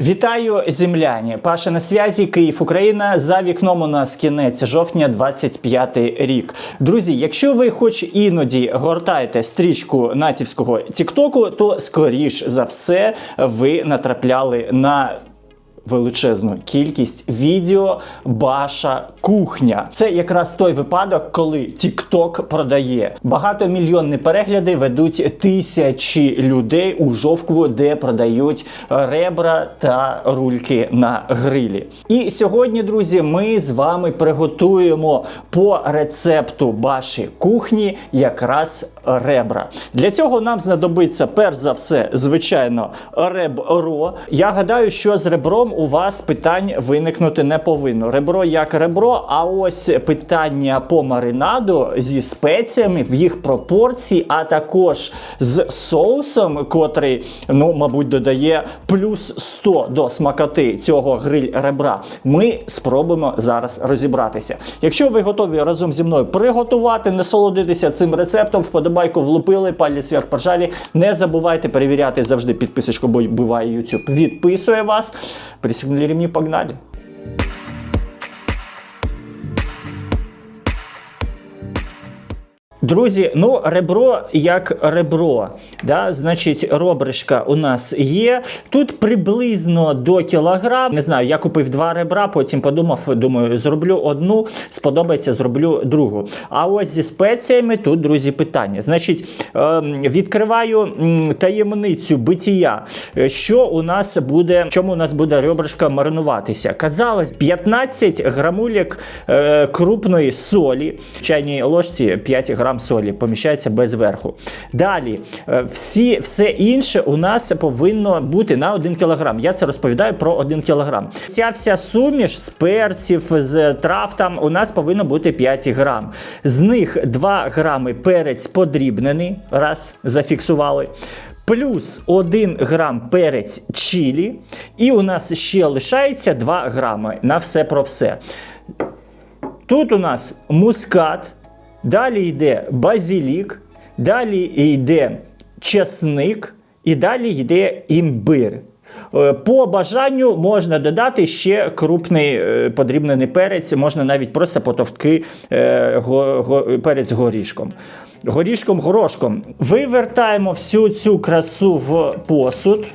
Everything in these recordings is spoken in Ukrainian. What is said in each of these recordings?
Вітаю, земляні! Паша на связі, Київ, Україна. За вікном у нас кінець жовтня, 25 рік. Друзі, якщо ви хоч іноді гортаєте стрічку націвського Тіктоку, то скоріш за все ви натрапляли на величезну кількість відео Баша кухня. Це якраз той випадок, коли TikTok продає. Багатомільйонні перегляди ведуть тисячі людей у жовкву, де продають ребра та рульки на грилі. І сьогодні, друзі, ми з вами приготуємо по рецепту Баші кухні якраз ребра. Для цього нам знадобиться перш за все, звичайно, ребро. Я гадаю, що з ребром у вас питань виникнути не повинно. Ребро як ребро, а ось питання по маринаду зі спеціями в їх пропорції, а також з соусом, котрий, ну, мабуть, додає плюс 100 до смакоти цього гриль ребра. Ми спробуємо зараз розібратися. Якщо ви готові разом зі мною приготувати, насолодитися цим рецептом, вподобайку влупили, палець вверх пожалі. Не забувайте перевіряти завжди підписочку, бо буває YouTube відписує вас. Присягнули ремни, погнали. Друзі, ну ребро як ребро. Да? Значить, робришка у нас є. Тут приблизно до кілограм. Не знаю, я купив два ребра, потім подумав, думаю, зроблю одну, сподобається, зроблю другу. А ось зі спеціями тут, друзі, питання. Значить, ем, відкриваю таємницю битія. Е, Що у нас буде, чому у нас буде ребришка маринуватися? Казалось, 15 грамулік е, крупної солі, в чайній ложці 5 грам солі поміщається без верху. Далі, е, всі, все інше у нас повинно бути на 1 кг. Я це розповідаю про 1 кг. Ця вся суміш з перців, з трав там у нас повинно бути 5 грам. З них 2 грами перець подрібнений, раз, зафіксували. Плюс 1 грам перець чилі, і у нас ще лишається 2 грами на все про все. Тут у нас мускат, далі йде базилік, далі йде чесник і далі йде імбир. Е, По бажанню можна додати ще крупний е, подрібнений перець, можна навіть просто потовтки е, го, го, перець горішком. Горішком, горошком. Вивертаємо всю цю красу в посуд.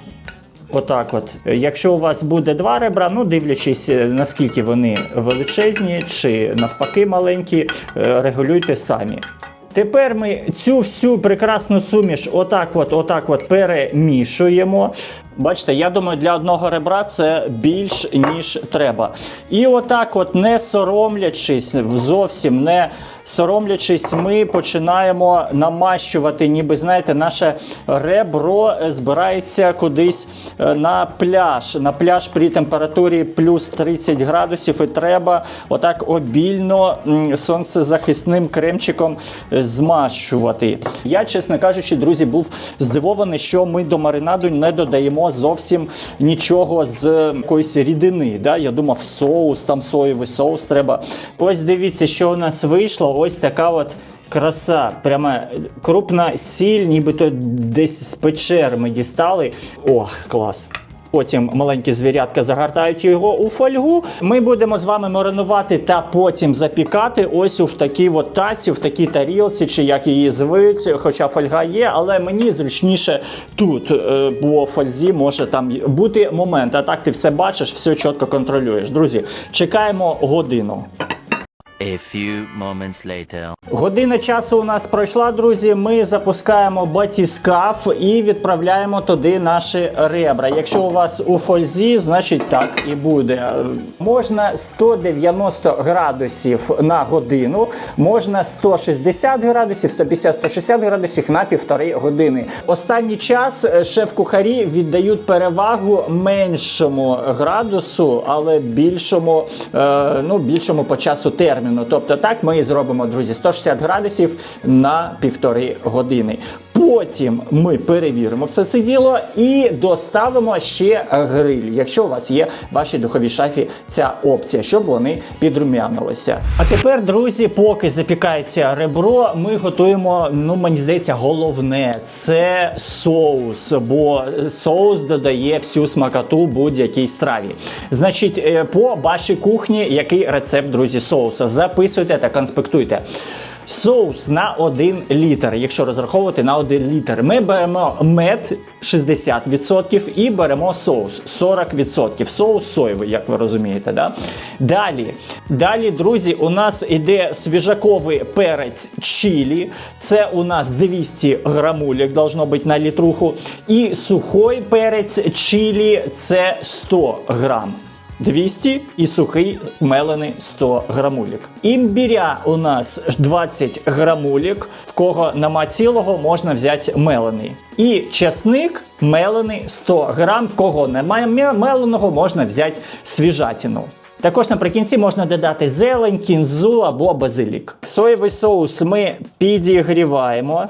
Отак от. Якщо у вас буде два ребра, ну дивлячись, е, наскільки вони величезні чи навпаки маленькі, е, регулюйте самі. Тепер ми цю всю прекрасну суміш отак от, отак от перемішуємо. Бачите, я думаю, для одного ребра це більш ніж треба. І отак, от, не соромлячись, зовсім не соромлячись, ми починаємо намащувати, ніби знаєте, наше ребро е, збирається кудись е, на пляж. На пляж при температурі плюс 30 градусів, і треба отак обільно сонцезахисним кремчиком е, змащувати. Я, чесно кажучи, друзі, був здивований, що ми до маринаду не додаємо зовсім нічого з якоїсь рідини. Да? Я думав, соус, там соєвий соус треба. Ось дивіться, що у нас вийшло. Ось така от. Краса, прямо крупна сіль, нібито десь з печер ми дістали. Ох, клас. Потім маленькі звірятка загортають його у фольгу. Ми будемо з вами маринувати та потім запікати ось у такій от таці, в такій тарілці, чи як її звуть, хоча фольга є, але мені зручніше тут, е, бо фользі може там бути момент. А так ти все бачиш, все чітко контролюєш. Друзі, чекаємо годину. A few moments later. Година часу у нас пройшла, друзі. Ми запускаємо батіскаф і відправляємо туди наші ребра. Якщо у вас у фользі, значить так і буде. Можна 190 градусів на годину, можна 160 градусів, 150-160 градусів на півтори години. Останній час шеф-кухарі віддають перевагу меншому градусу, але більшому, е, ну, більшому по часу терміну. Тобто так ми і зробимо, друзі, 160 градусів на півтори години. Потім ми перевіримо все це діло і доставимо ще гриль, якщо у вас є в вашій духовій шафі ця опція, щоб вони підрумянилися. А тепер, друзі, поки запікається ребро, ми готуємо, ну мені здається, головне це соус, бо соус додає всю смакоту будь-якій страві. Значить, е, по вашій кухні, який рецепт, друзі, соуса? Записуйте та конспектуйте. Соус на 1 літр, якщо розраховувати на 1 літр, ми беремо мед 60% і беремо соус 40%. Соус соєвий, як ви розумієте. Да? Далі, далі, друзі, у нас іде свіжаковий перець чилі. Це у нас 200 грамулек должно бути на літруху. І сухой перець чилі це 100 грам. 200 і сухий мелений 100 грамулік. Імбіря у нас 20 грамулік, в кого нема цілого, можна взяти мелений. І чесник мелений 100 грам, в кого немає ме- меленого, можна взяти свіжатину. Також наприкінці можна додати зелень, кінзу або базилік. Соєвий соус ми підігріваємо.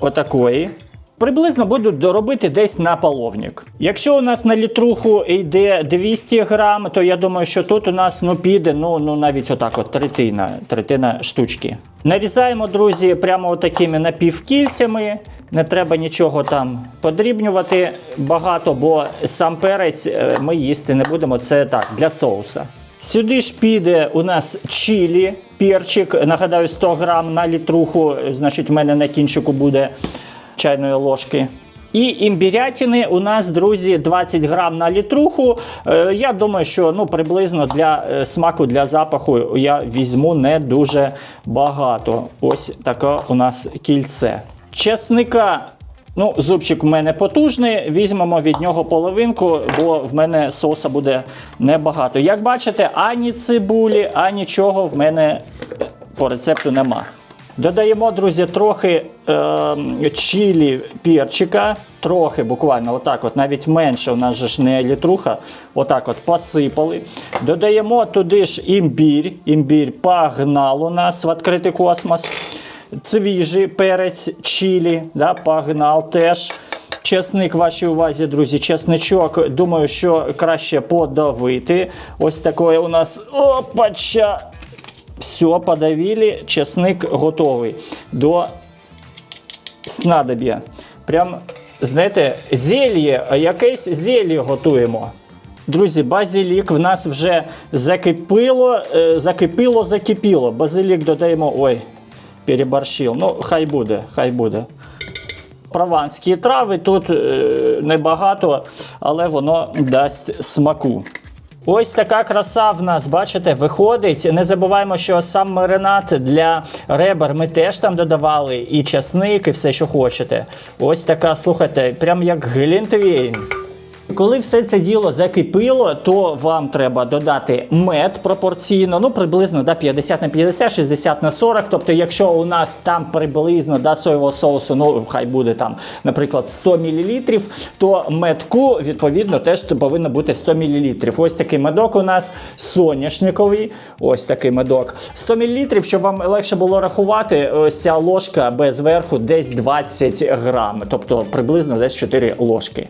Отакої. Приблизно буду доробити десь на половник. Якщо у нас на літруху йде 200 грам, то я думаю, що тут у нас ну піде ну, ну навіть отак, от третина, третина штучки. Нарізаємо, друзі, прямо такими напівкільцями. Не треба нічого там подрібнювати багато, бо сам перець е, ми їсти не будемо. Це так, для соуса. Сюди ж піде у нас чилі, перчик, нагадаю, 100 грам на літруху, значить, в мене на кінчику буде чайної ложки. І імбірятини у нас, друзі, 20 грам на літруху. Е, я думаю, що ну, приблизно для е, смаку, для запаху я візьму не дуже багато. Ось таке у нас кільце. Чесника. Ну, зубчик в мене потужний, візьмемо від нього половинку, бо в мене соуса буде небагато. Як бачите, ані цибулі, ані чого в мене по рецепту нема. Додаємо, друзі, трохи е, чилі перчика, трохи буквально, отак, от, навіть менше, у нас же ж не літруха, отак от посипали. Додаємо туди ж імбір. Імбір погнал у нас в відкритий космос. Свіжий перець чилі, да, погнал теж. Чесник вашій увазі, друзі, чесничок, думаю, що краще подавити. Ось такое у нас опача. Все, подавили, чесник готовий до снадоб'я. Прям, знаєте, зельє, якесь зельє готуємо. Друзі, базилік в нас вже закипило, е, закипіло, закипіло. Базилік додаємо. Ой, переборщив. Ну, хай буде, хай буде. Прованські трави тут е, небагато, але воно дасть смаку. Ось така краса в нас, бачите, виходить. Не забуваємо, що сам маринад для ребер ми теж там додавали і часник, і все, що хочете. Ось така, слухайте, прям як глінтвейн. Коли все це діло закипіло, то вам треба додати мед пропорційно, ну приблизно да, 50 на 50, 60 на 40. Тобто, якщо у нас там приблизно да, соєвого соусу, ну хай буде там, наприклад, 100 мл, то медку відповідно теж повинно бути 100 мл. Ось такий медок у нас соняшниковий. Ось такий медок. 100 мл, щоб вам легше було рахувати, ось ця ложка без верху десь 20 грам, тобто приблизно десь 4 ложки.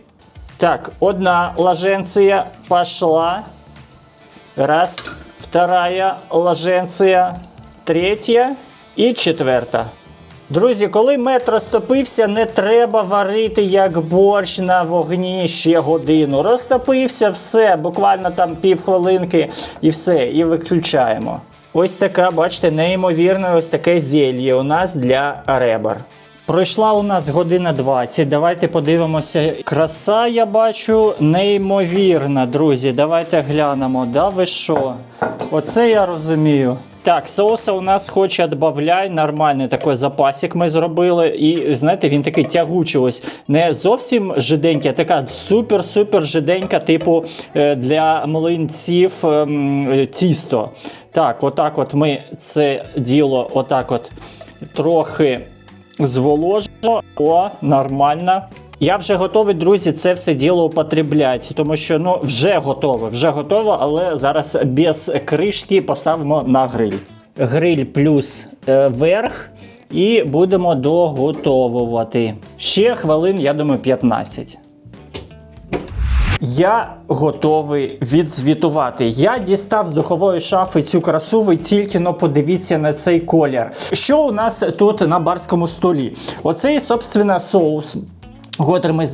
Так, одна ложенция пошла. Раз. Вторая ложенция. Третя і четверта. Друзі, коли мед розтопився, не треба варити як борщ на вогні ще годину. Розтопився, все, буквально там півхвилинки і все, і виключаємо. Ось така, бачите, неймовірне ось таке зельє у нас для ребер. Пройшла у нас година 20. Давайте подивимося. Краса, я бачу, неймовірна, друзі. Давайте глянемо. Да ви що? Оце я розумію. Так, соуса у нас хоч отбавляй, нормальний такий запасик ми зробили. І знаєте, він такий тягучий ось. Не зовсім жиденький, а така супер-супер жиденька, типу е, для млинців ем, тісто. Так, отак от ми це діло отак от трохи зволожимо. О, нормально. Я вже готовий, друзі, це все діло употребляти, тому що ну вже готово, вже готово, але зараз без кришки поставимо на гриль. Гриль плюс е, верх. І будемо доготовувати. Ще хвилин, я думаю, 15. Я готовий відзвітувати. Я дістав з духової шафи цю красу. Ви тільки но подивіться на цей колір. Що у нас тут на барському столі? Оцей, собственно, соус. Котрий ми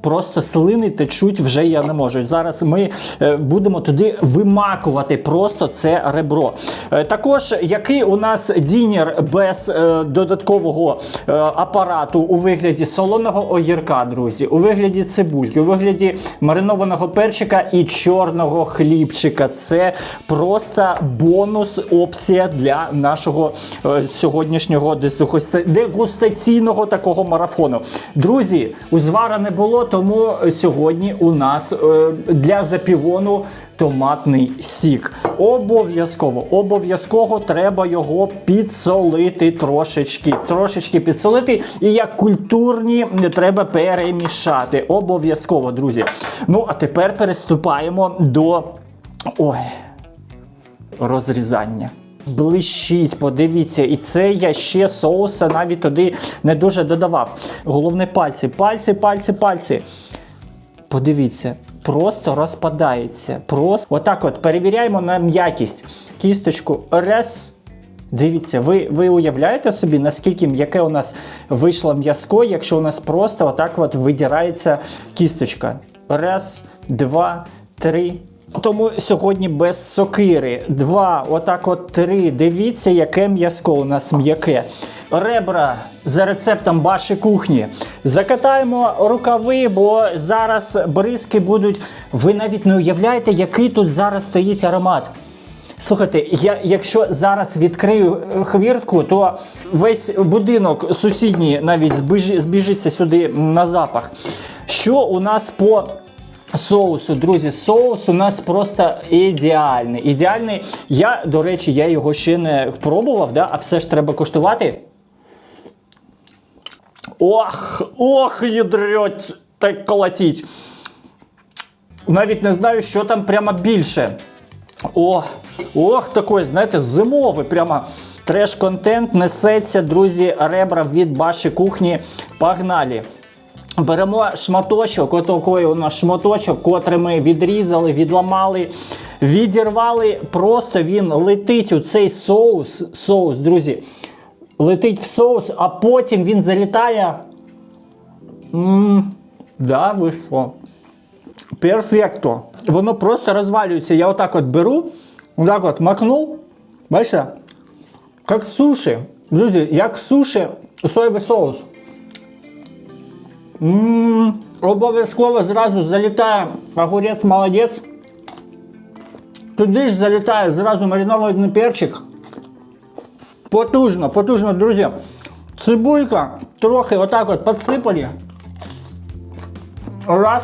просто слини течуть вже я не можу. Зараз ми е, будемо туди вимакувати просто це ребро. Е, також який у нас дінер без е, додаткового апарату у вигляді солоного огірка, друзі, у вигляді цибульки, у вигляді маринованого перчика і чорного хлібчика. Це просто бонус опція для нашого сьогоднішнього дегустаційного такого марафону. Друзі, узвара не було, тому сьогодні у нас е, для запівону томатний сік. Обов'язково, обов'язково треба його підсолити трошечки. Трошечки підсолити. І як культурні треба перемішати. Обов'язково, друзі. Ну, а тепер переступаємо до. Ой розрізання. Блищить, подивіться, і це я ще соуса навіть туди не дуже додавав. Головне пальці, пальці, пальці, пальці. Подивіться, просто розпадається. Просто отак от перевіряємо на м'якість. Кісточку раз. Дивіться, ви, ви уявляєте собі, наскільки м'яке у нас вийшло м'язко, якщо у нас просто отак от видирається кісточка. Раз, два, три. Тому сьогодні без сокири. Два, отак от три. Дивіться, яке м'язко у нас м'яке. Ребра за рецептом Баші кухні. Закатаємо рукави, бо зараз бризки будуть. Ви навіть не уявляєте, який тут зараз стоїть аромат. Слухайте, я якщо зараз відкрию е, хвіртку, то весь будинок сусідній навіть збіжиться сюди на запах. Що у нас по соусу, друзі? Соус у нас просто ідеальний. Ідеальний. Я, до речі, я його ще не пробував, да? а все ж треба коштувати. Ох, ох, ядрять, так колотіть. Навіть не знаю, що там прямо більше. О, ох, такий, знаєте, зимовий прямо треш-контент несеться, друзі, ребра від Баші кухні. Погнали! Беремо шматочок, отакий у нас шматочок, котрий ми відрізали, відламали, відірвали. Просто він летить у цей соус. Соус, друзі. Летить в соус, а потім він залітає. Ммм, да, ви що? Перфекто. Воно просто розвалюється. Я отак от беру, отак от макнув. Бачите? Як суші. Друзі, як суші соєвий соус. Обов'язково зразу залітає огурець молодець. Туди ж залітає зразу маринований перчик. Потужно, потужно, друзі. Цибулька трохи отак от підсипали. Раз.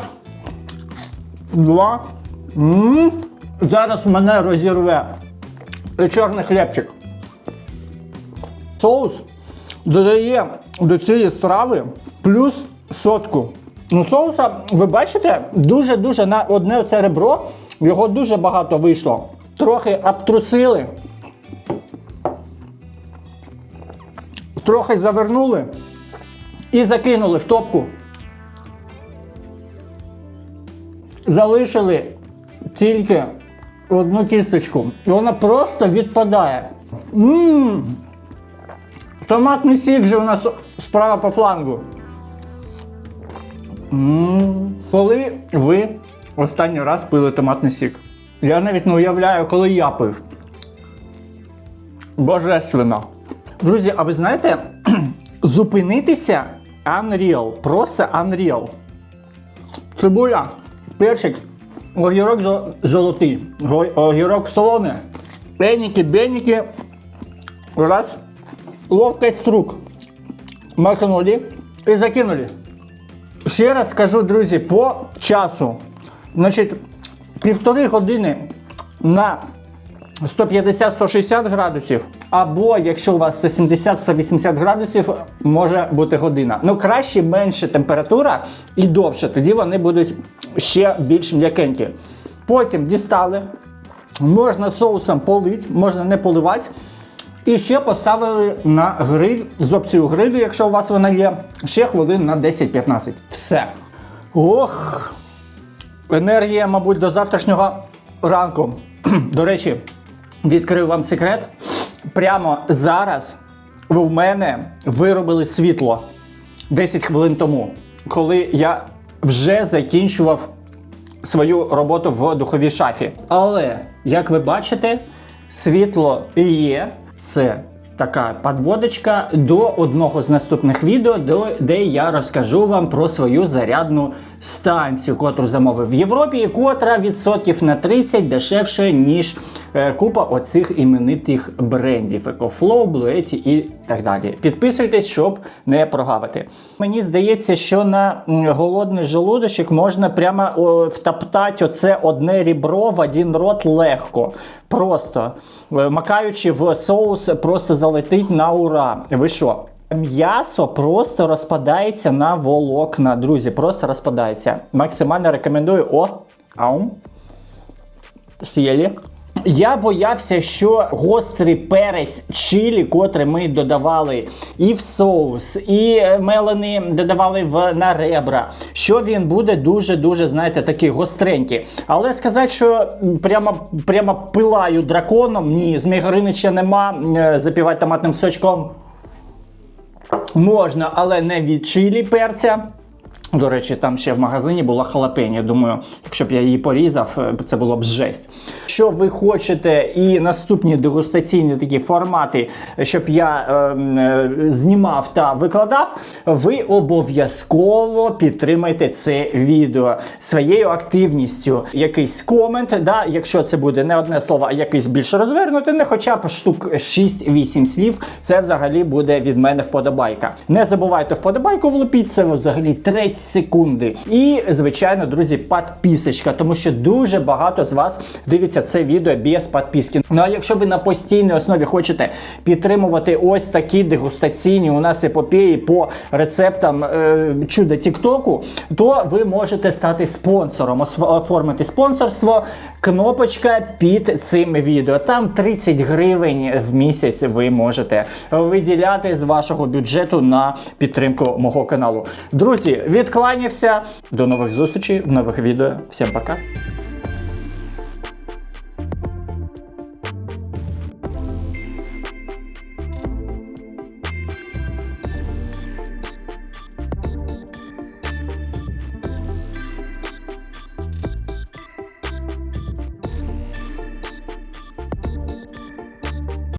Два. м Зараз мене розірве чорний хлібчик. Соус додає до цієї страви плюс сотку. Ну, соуса, ви бачите, дуже-дуже на одне оце ребро, його дуже багато вийшло. Трохи обтрусили. Трохи завернули і закинули в топку. залишили тільки одну кісточку. І вона просто відпадає. Ммм. Томатний сік же у нас справа по флангу. Коли ви останній раз пили томатний сік? Я навіть не уявляю, коли я пив. Божественно. Друзі, а ви знаєте, зупинитися Unreal. Просто Unreal. Цибуля, перчик, огірок золотий, огірок солоний, пеніки, беніки, раз, ловкость рук. Махнули і закинули. Ще раз скажу, друзі, по часу. Значить, півтори години на 150-160 градусів, або якщо у вас 170-180 градусів, може бути година. Ну краще менше температура і довше, тоді вони будуть ще більш м'якенькі. Потім дістали, можна соусом полити, можна не поливати. І ще поставили на гриль з опцією грилю, якщо у вас вона є, ще хвилин на 10-15. Все. Ох, енергія, мабуть, до завтрашнього ранку. До речі, відкрив вам секрет. Прямо зараз в мене виробили світло 10 хвилин тому, коли я вже закінчував свою роботу в духовій шафі. Але, як ви бачите, світло є. Це така подводочка до одного з наступних відео, де я розкажу вам про свою зарядну станцію, котру замовив в Європі, і котра відсотків на 30 дешевше, ніж е, купа оцих іменитих брендів EcoFlow, Blue і так далі. Підписуйтесь, щоб не прогавити. Мені здається, що на голодний желудочок можна прямо втоптати оце одне рібро в один рот легко. Просто Е, макаючи в соус, просто залетить на ура. Ви що? М'ясо просто розпадається на волокна, друзі, просто розпадається. Максимально рекомендую. О, аум. Сєлі. Я боявся, що гострий перець чилі, котрий ми додавали і в соус, і е, мелені додавали в на ребра, що він буде дуже-дуже, знаєте, такий гостренький. Але сказати, що прямо, прямо пилаю драконом, ні, з Мігаринича нема, е, запівати томатним сочком можна, але не від чилі перця. До речі, там ще в магазині була халапенья. Думаю, якщо б я її порізав, е, це було б жесть. Що ви хочете, і наступні дегустаційні такі формати, щоб я е, е, знімав та викладав, ви обов'язково підтримайте це відео своєю активністю. Якийсь комент, да, якщо це буде не одне слово, а якийсь більш розвернутий, не хоча б штук 6-8 слів, це взагалі буде від мене вподобайка. Не забувайте вподобайку влупіть, це взагалі 30 секунди. І, звичайно, друзі, підписочка, тому що дуже багато з вас дивиться це відео без підписки. Ну а якщо ви на постійній основі хочете підтримувати ось такі дегустаційні у нас епопеї по рецептам е, чуда Тіктоку, то ви можете стати спонсором, оформити спонсорство. Кнопочка під цим відео. Там 30 гривень в місяць ви можете виділяти з вашого бюджету на підтримку мого каналу. Друзі, відкланявся. До нових зустрічей в нових відео. Всім пока.